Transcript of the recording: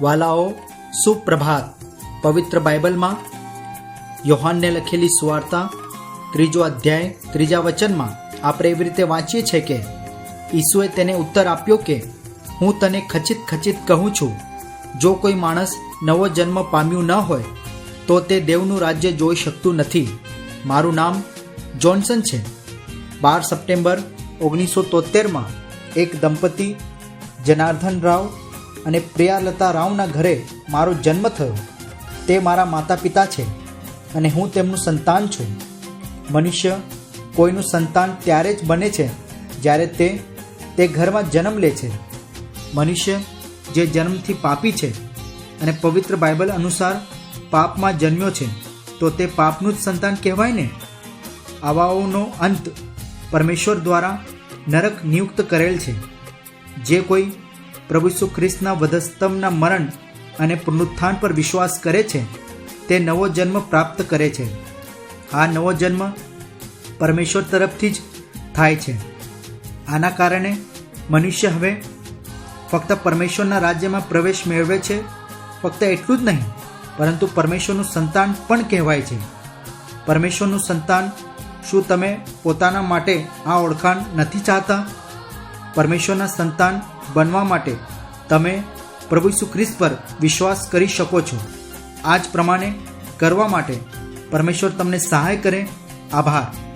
વાલાઓ, સુપ્રભાત, પવિત્ર બાઇબલમાં, યોહાનને લખેલી સુવાર્તા, ત્રીજો અધ્યાય, ત્રીજા વચનમાં આપણે એવી રીતે વાંચીએ છીએ કે ઈસુએ તેને ઉત્તર આપ્યો કે, હું તને ખચિત ખચિત કહું છું, જો કોઈ માણસ નવો જન્મ પામ્યું ન હોય, તો તે દેવનું રાજ્ય જોઈ શકતું નથી. મારું નામ જોન્સન છે. બાર સપ્ટેમ્બર ઓગણીસો તોતેરમાં એક દંપતી જનાર્દન રાવ અને પ્રિયાલતા રાવના ઘરે મારો જન્મ થયો. તે મારા માતા પિતા છે અને હું તેમનું સંતાન છું. મનુષ્ય કોઈનું સંતાન ત્યારે જ બને છે જ્યારે તે તે ઘરમાં જન્મ લે છે. મનુષ્ય જે જન્મથી પાપી છે અને પવિત્ર બાઇબલ અનુસાર પાપમાં જન્મ્યો છે, તો તે પાપનું જ સંતાન કહેવાય ને? આવાઓનો અંત પરમેશ્વર દ્વારા નરક નિયુક્ત કરેલ છે. જે કોઈ પ્રભુ ઈસુ ખ્રિસ્તના વધસ્તંભના મરણ અને પુનરુત્થાન પર વિશ્વાસ કરે છે, તે નવો જન્મ પ્રાપ્ત કરે છે. આ નવો જન્મ પરમેશ્વર તરફથી જ થાય છે. આના કારણે મનુષ્ય હવે ફક્ત પરમેશ્વરના રાજ્યમાં પ્રવેશ મેળવે છે, ફક્ત એટલું જ નહીં, પરંતુ પરમેશ્વરનું સંતાન પણ કહેવાય છે. પરમેશ્વરનું સંતાન શું તમે પોતાના માટે આ ઓળખાણ નથી ચાહતા? પરમેશ્વરના સંતાન બનવા માટે તમે પ્રભુ ઈસુ ખ્રિસ્ત પર વિશ્વાસ કરી શકો છો. આ જ પ્રમાણે કરવા માટે પરમેશ્વર તમને સહાય કરે. આભાર.